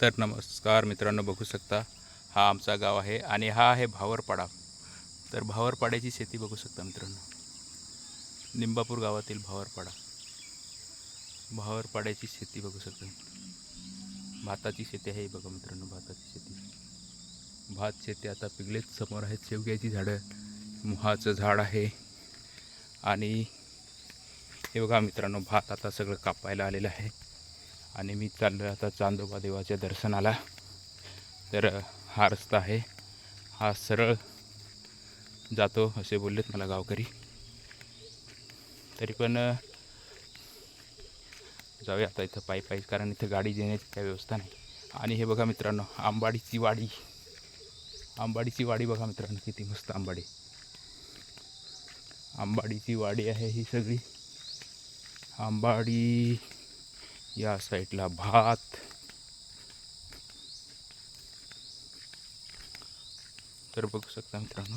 तर नमस्कार मित्रांनो बघू शकता हा आमचा गाव आहे आणि हा आहे भावरपाडा. तर भावरपाड्याची शेती बघू शकता मित्रांनो. निंबापूर गावातील भावरपाडा. भावरपाड्याची शेती बघू शकता. भाताची शेती आहे बघा मित्रांनो भाताची शेती. भात शेती आता पिगलेच समोर आहेत शेवग्याची झाडं मुहाचं झाड आहे. आणि हे बघा मित्रांनो भात आता सगळं कापायला आलेलं आहे. आणि मी चाललो आता चांदोबा देवाच्या दर्शनाला. तर हा रस्ता आहे. हा सरळ जातो असे बोललेत मला गावकरी. तरी पण जाऊया आता इथं पायी पायी कारण इथं गाडी देण्याची काही व्यवस्था नाही. आणि हे बघा मित्रांनो आंबाडीची वाडी. आंबाडीची वाडी बघा मित्रांनो किती मस्त आंबाडी. आंबाडीची वाडी आहे ही सगळी. आंबाडी या साईडला भात. तर बघू शकता मित्रांनो